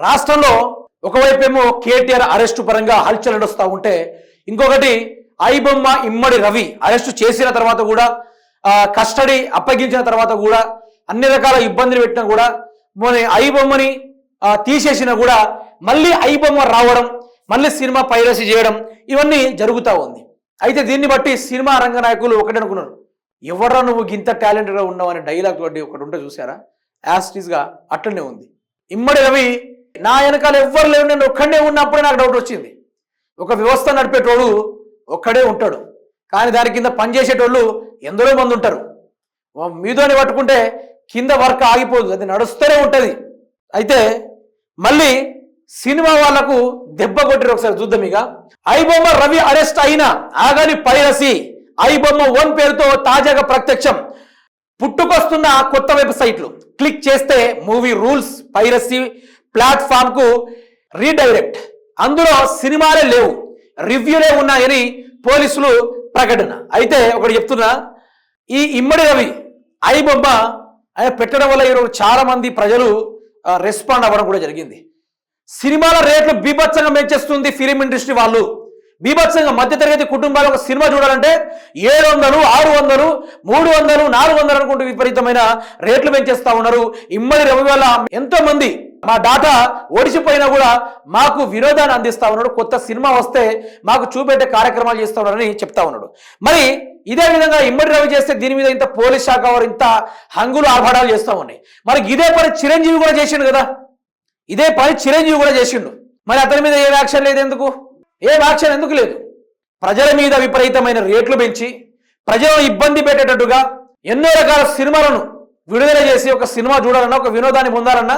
రాష్ట్రంలో ఒకవైపేమో కేటీఆర్ అరెస్టు పరంగా హల్చల్ నడుస్తూ ఉంటే ఇంకొకటి ఐబొమ్మ ఇమ్మడి రవి అరెస్టు చేసిన తర్వాత కూడా కస్టడీ అప్పగించిన తర్వాత కూడా అన్ని రకాల ఇబ్బందులు పెట్టినా కూడా మన ఐబొమ్మని తీసేసినా కూడా మళ్ళీ ఐబొమ్మ రావడం మళ్ళీ సినిమా పైరసీ చేయడం ఇవన్నీ జరుగుతూ ఉంది. అయితే దీన్ని బట్టి సినిమా రంగ నాయకులు ఒకటి అనుకున్నారు. ఎవరా నువ్వు ఇంత టాలెంటెడ్గా ఉన్నావు అనే డైలాగ్ ఒకటి ఒకటి ఉంటే చూసారా యాస్టీస్గా అట్లనే ఉంది. ఇమ్మడి రవి నా వెనకాల ఎవ్వరు లేవు నేను ఒక్కడే ఉన్నప్పుడే నాకు డౌట్ వచ్చింది. ఒక వ్యవస్థ నడిపేటోడు ఒక్కడే ఉంటాడు. కానీ దాని కింద పనిచేసేటోళ్ళు ఎందరో మంది ఉంటారు. ఓ మీదోని పట్టుకుంటే కింద వర్క్ ఆగిపోదు అది నడుస్తూనే ఉంటుంది. అయితే మళ్ళీ సినిమా వాళ్ళకు దెబ్బ కొట్టారు ఒకసారి చూద్దాం ఇక. ఐబొమ్మ రవి అరెస్ట్ అయిన ఆగని పైరసి ఐబొమ్మ వన్ పేరుతో తాజాగా ప్రత్యక్షం. పుట్టుకొస్తున్న కొత్త వెబ్సైట్లు. క్లిక్ చేస్తే మూవీ రూల్స్ పైరసీ ప్లాట్ఫామ్కు రీడైరెక్ట్ అందులో సినిమాలే లేవు. రివ్యూలే ఉన్నాయని పోలీసులు ప్రకటన. అయితే ఒకటి చెప్తున్నా ఈ ఇమ్మడి రవి ఐ బొమ్మ ఆయన పెట్టడం వల్ల ఈరోజు చాలా మంది ప్రజలు రెస్పాండ్ అవ్వడం కూడా జరిగింది. సినిమాల రేట్లు బీభత్సంగా పెంచేస్తుంది ఫిలిం ఇండస్ట్రీ వాళ్ళు. బీభత్సంగా మధ్యతరగతి కుటుంబాలు ఒక సినిమా చూడాలంటే ఏడు వందలు ఆరు వందలు మూడు వందలు నాలుగు వందలు అనుకుంటూ విపరీతమైన రేట్లు పెంచేస్తా ఉన్నారు. ఇమ్మడి రవి వల్ల ఎంతో మంది మా డాటా ఓడిచిపోయినా కూడా మాకు వినోదాన్ని అందిస్తా ఉన్నాడు. కొత్త సినిమా వస్తే మాకు చూపెట్టే కార్యక్రమాలు చేస్తా ఉన్నారని చెప్తా ఉన్నాడు. మరి ఇదే విధంగా ఇమ్మడి రవి చేస్తే దీని మీద ఇంత పోలీస్ శాఖ వారు ఇంత హంగులు ఆర్భాటాలు చేస్తూ ఉన్నాయి. మరి ఇదే పని చిరంజీవి కూడా చేసిండు కదా. ఇదే పని చిరంజీవి కూడా చేసిండు. మరి అతని మీద ఏ యాక్షన్ లేదు ఎందుకు? ఏ యాక్షన్ ఎందుకు లేదు? ప్రజల మీద విపరీతమైన రేట్లు పెంచి ప్రజలను ఇబ్బంది పెట్టేటట్టుగా ఎన్నో రకాల సినిమాలను విడుదల చేసి ఒక సినిమా చూడాలన్నా ఒక వినోదాన్ని పొందాలన్నా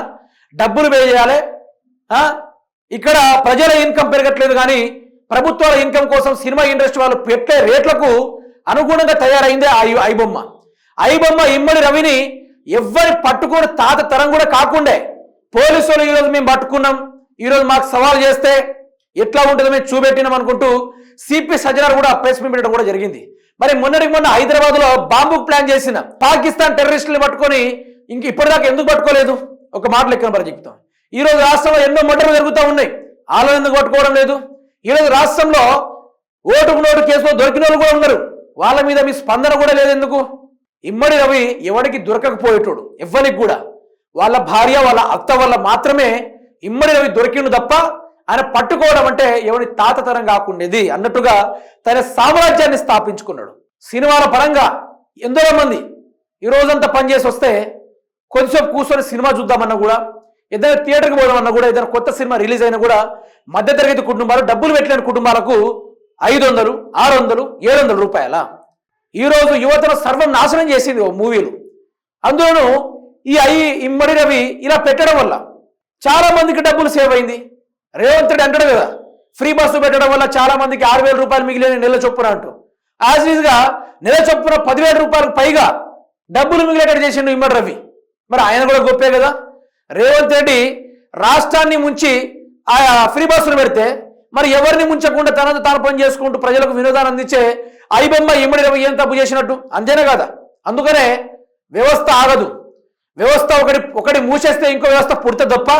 డబ్బులు పే చేయాలి ఇక్కడ ప్రజల ఇన్కమ్ పెరగట్లేదు కానీ ప్రభుత్వాల ఇన్కమ్ కోసం సినిమా ఇండస్ట్రీ వాళ్ళు పెట్టే రేట్లకు అనుగుణంగా తయారైందే ఆ ఐ- ఐబొమ్మ. ఐబొమ్మ ఇమ్మడి రవిని ఎవ్వరి పట్టుకొని తాత తరం కూడా కాకుండే. పోలీసులు ఈరోజు మేము పట్టుకున్నాం. ఈరోజు మాకు సవాల్ చేస్తే ఎట్లా ఉంటుందో మేము చూపెట్టినాం అనుకుంటూ సిపి సజ్జనార్ కూడా ప్రెస్ మీట్ కూడా జరిగింది. మరి మొన్నటికి మొన్న హైదరాబాద్లో బాంబు ప్లాన్ చేసిన పాకిస్తాన్ టెర్రరిస్టులు పట్టుకొని ఇంక ఇప్పటిదాకా ఎందుకు పట్టుకోలేదు? ఒక మాట లెక్కన మరి చెప్తాం ఈరోజు రాష్ట్రంలో ఎన్నో మర్డర్లు జరుగుతూ ఉన్నాయి. వాళ్ళని ఎందుకు పట్టుకోవడం లేదు? ఈ రోజు రాష్ట్రంలో ఓటుకు నోటు కేసులో దొరికిన వాళ్ళు కూడా ఉన్నారు. వాళ్ళ మీద మీ స్పందన కూడా లేదు ఎందుకు? ఇమ్మడి రవి ఎవరికి దొరకకపోయేటోడు ఎవ్వరికి కూడా. వాళ్ళ భార్య వాళ్ళ అత్త వల్ల మాత్రమే ఇమ్మడి రవి దొరికిండు తప్ప ఆయన పట్టుకోవడం అంటే ఎవరి తాతతరం కాకుండేది అన్నట్టుగా తన సామ్రాజ్యాన్ని స్థాపించుకున్నాడు. సినిమాల పరంగా ఎందరో మంది ఈ రోజంతా పనిచేసి వస్తే కొద్దిసేపు కూర్చొని సినిమా చూద్దామన్నా కూడా ఏదైనా థియేటర్కి పోదామన్నా కూడా ఏదైనా కొత్త సినిమా రిలీజ్ అయినా కూడా మధ్యతరగతి కుటుంబాలు డబ్బులు పెట్టలేని కుటుంబాలకు ఐదు వందలు ఆరు వందలు ఏడు వందల రూపాయల. ఈరోజు యువతను సర్వం నాశనం చేసింది ఓ మూవీలు. అందులోనూ ఈ అయి ఇమ్మడి రవి ఇలా పెట్టడం వల్ల చాలా మందికి డబ్బులు సేవ్ అయింది. రేవంత్ రెడ్డి అంటాడు కదా ఫ్రీ బస్సు పెట్టడం వల్ల చాలా మందికి ఆరు వేల రూపాయలు మిగిలిన నెల చొప్పున అంటూ. యాజ్ ఈజ్ నెల చొప్పున పదివేల రూపాయలకు పైగా డబ్బులు మిగిలేటట్టు చేసిండు ఇమ్మడి రవి. మరి ఆయన కూడా గొప్పే కదా? రేవంత్ రెడ్డి రాష్ట్రాన్ని ముంచి ఆ ఫ్రీ బస్సులు పెడితే మరి ఎవరిని ముంచకుండా తనంత తాను పని చేసుకుంటూ ప్రజలకు వినోదాన్ని అందించే ఐబొమ్మ ఇమ్మడి రవి ఏం తప్పు చేసినట్టు? అంతేనే కదా? అందుకనే వ్యవస్థ ఆగదు. వ్యవస్థ ఒకటి ఒకటి మూసేస్తే ఇంకో వ్యవస్థ పుడితే తప్ప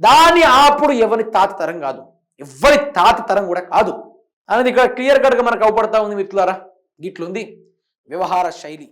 దాన్ని అప్పుడు ఎవరి తాత తరం కాదు. ఎవరి తాత తరం కూడా కాదు. అనేది ఇక్కడ క్లియర్ కట్గా మనకు అవపడతా ఉంది మిత్రులారా. గిట్లుంది. వ్యవహార శైలి.